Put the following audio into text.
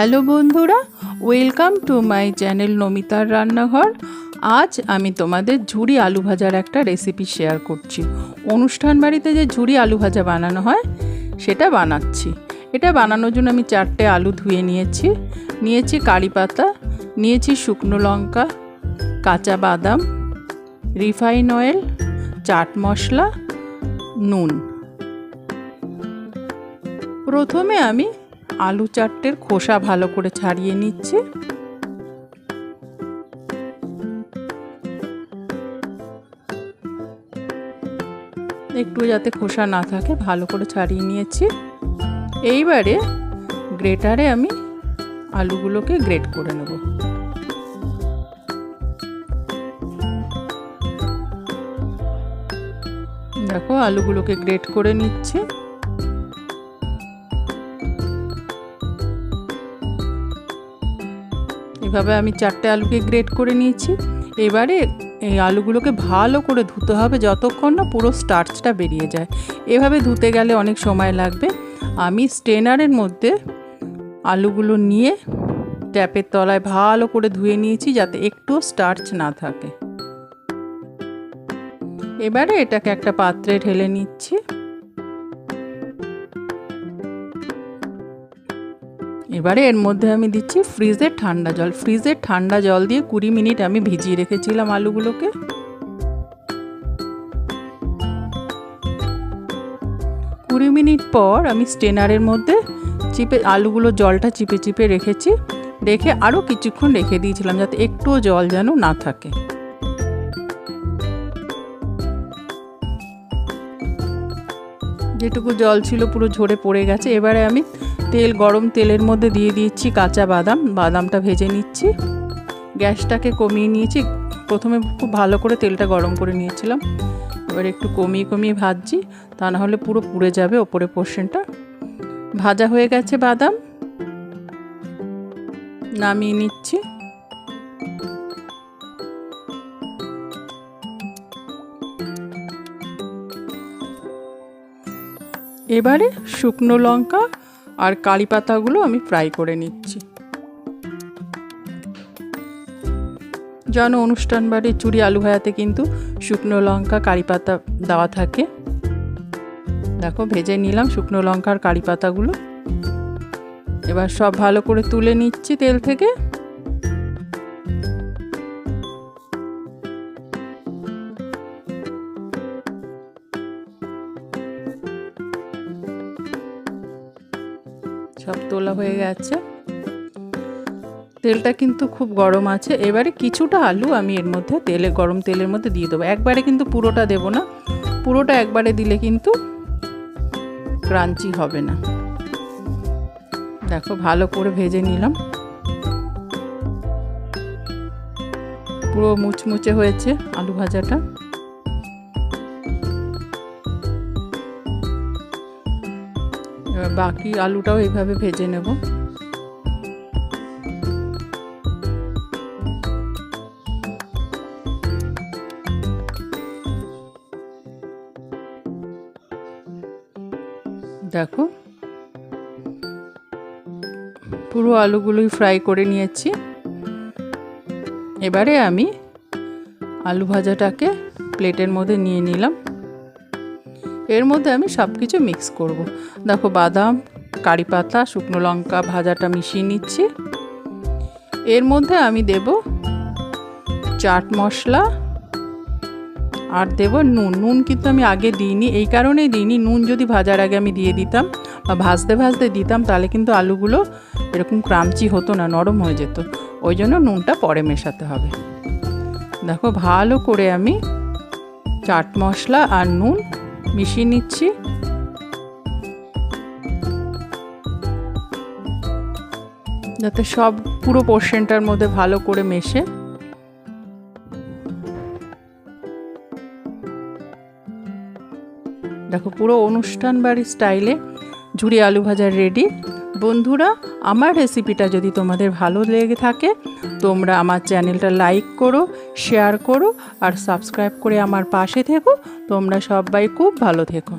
Hello বন্ধুরা, welcome to my channel নমিতার রান্নাঘর। আজ আমি তোমাদের ঝুরি আলু ভাজার একটা রেসিপি শেয়ার করছি। অনুষ্ঠান বাড়িতে যে ঝুরি আলু ভাজা বানানো হয়, সেটা বানাচ্ছি। এটা বানানোর জন্য আমি চারটে আলু ধুয়ে নিয়েছি। নিয়েছি কারি পাতা, নিয়েছি শুকনো লঙ্কা, কাঁচা বাদাম, রিফাইন অয়েল, চাট মশলা, নুন। প্রথমে আমি আলু চারটের খোসা ভালো করে ছাড়িয়ে নিচ্ছে। একটু যাতে খোসা না থাকে, ভালো করে ছাড়িয়ে নিয়েছি। এইবারে গ্রেটারে আমি আলুগুলোকে গ্রেট করে নেব। দেখো, আলুগুলোকে গ্রেট করে নিচ্ছি। এভাবে আমি চারটে আলুকে গ্রেট করে নিয়েছি। এবারে এই আলুগুলোকে ভালো করে ধুতে হবে যতক্ষণ না পুরো স্টার্চটা বেরিয়ে যায়। এভাবে ধুতে গেলে অনেক সময় লাগবে। আমি স্টেনারের মধ্যে আলুগুলো নিয়ে ট্যাপের তলায় ভালো করে ধুয়ে নিয়েছি যাতে একটুও স্টার্চ না থাকে। এবারে এটাকে একটা পাত্রে ঢেলে নিচ্ছি। এবারে এর মধ্যে আমি দিচ্ছি ফ্রিজের ঠান্ডা জল। ফ্রিজের ঠান্ডা জল দিয়ে কুড়ি মিনিট আমি ভিজিয়ে রেখেছিলাম আলুগুলোকে। কুড়ি মিনিট পর আমি স্টেনারের মধ্যে চিপে, আলুগুলো জলটা চিপে চিপে রেখেছি। রেখে আরও কিছুক্ষণ রেখে দিয়েছিলাম যাতে একটুও জল যেন না থাকে। যেটুকু জল ছিল পুরো ঝরে পড়ে গেছে। এবারে আমি তেল, গরম তেলের মধ্যে দিয়ে দিচ্ছি কাঁচা বাদাম। বাদামটা ভেজে নিচ্ছি। গ্যাসটাকে কমিয়ে নিয়েছি। প্রথমে খুব ভালো করে তেলটা গরম করে নিয়েছিলাম। এবার একটু কমিয়ে কমিয়ে ভাজছি। তা না হলে পুরো পুড়ে যাবে ওপরে পোর্শনটা। ভাজা হয়ে গেছে বাদাম। নামিয়ে নিচ্ছি। এবারে শুকনো লঙ্কা আর কারি পাতাগুলো আমি ফ্রাই করে নিচ্ছি। যেন অনুষ্ঠান বাড়ির চুরি আলু ভাজাতে কিন্তু শুকনো লঙ্কা, কারি পাতা দেওয়া থাকে। দেখো, ভেজে নিলাম শুকনো লঙ্কার কারি পাতাগুলো। এবার সব ভালো করে তুলে নিচ্ছি তেল থেকে। সব তোলা হয়ে গেছে। তেলটা কিন্তু খুব গরম আছে। এবারে কিছুটা আলু আমি এর মধ্যে তেলে, গরম তেলের মধ্যে দিয়ে দেবো। একবারে কিন্তু পুরোটা দেব না। পুরোটা একবারে দিলে কিন্তু ক্রাঞ্চি হবে না। দেখো, ভালো করে ভেজে নিলাম। পুরো মুচমুচে হয়েছে আলু ভাজাটা। এবার বাকি আলুটাও এইভাবে ভেজে নেব। দেখো, পুরো আলুগুলোই ফ্রাই করে নিয়েছি। এবারে আমি আলু ভাজাটাকে প্লেটের মধ্যে নিয়ে নিলাম। এর মধ্যে আমি সব কিছু মিক্স করব। দেখো বাদাম, কারি পাতা, শুকনো লঙ্কা, ভাজাটা মিশিয়ে নিচ্ছি। এর মধ্যে আমি দেব চাট মশলা আর দেব নুন। নুন কিন্তু আমি আগে দিইনি, এই কারণেই দিইনি। নুন যদি ভাজার আগে আমি দিয়ে দিতাম বা ভাজতে ভাজতে দিতাম, তাহলে কিন্তু আলুগুলো এরকম ক্রাঞ্চি হতো না, নরম হয়ে যেত। ওই জন্য নুনটা পরে মেশাতে হবে। দেখো ভালো করে আমি চাট মশলা আর নুন মিশিয়ে নিচ্ছি। যাতে সব পুরো পোর্শনটার মধ্যে ভালো করে মেশে। দেখো পুরো অনুষ্ঠান বাড়ির স্টাইলে ঝুড়ি আলু ভাজা রেডি বন্ধুরা, আমার রেসিপিটা যদি তোমাদের ভালো লেগে থাকে, তোমরা আমার চ্যানেলটা লাইক করো শেয়ার করো, আর সাবস্ক্রাইব করে আমার পাশে থেকো। তোমরা সবাই খুব ভালো থেকো।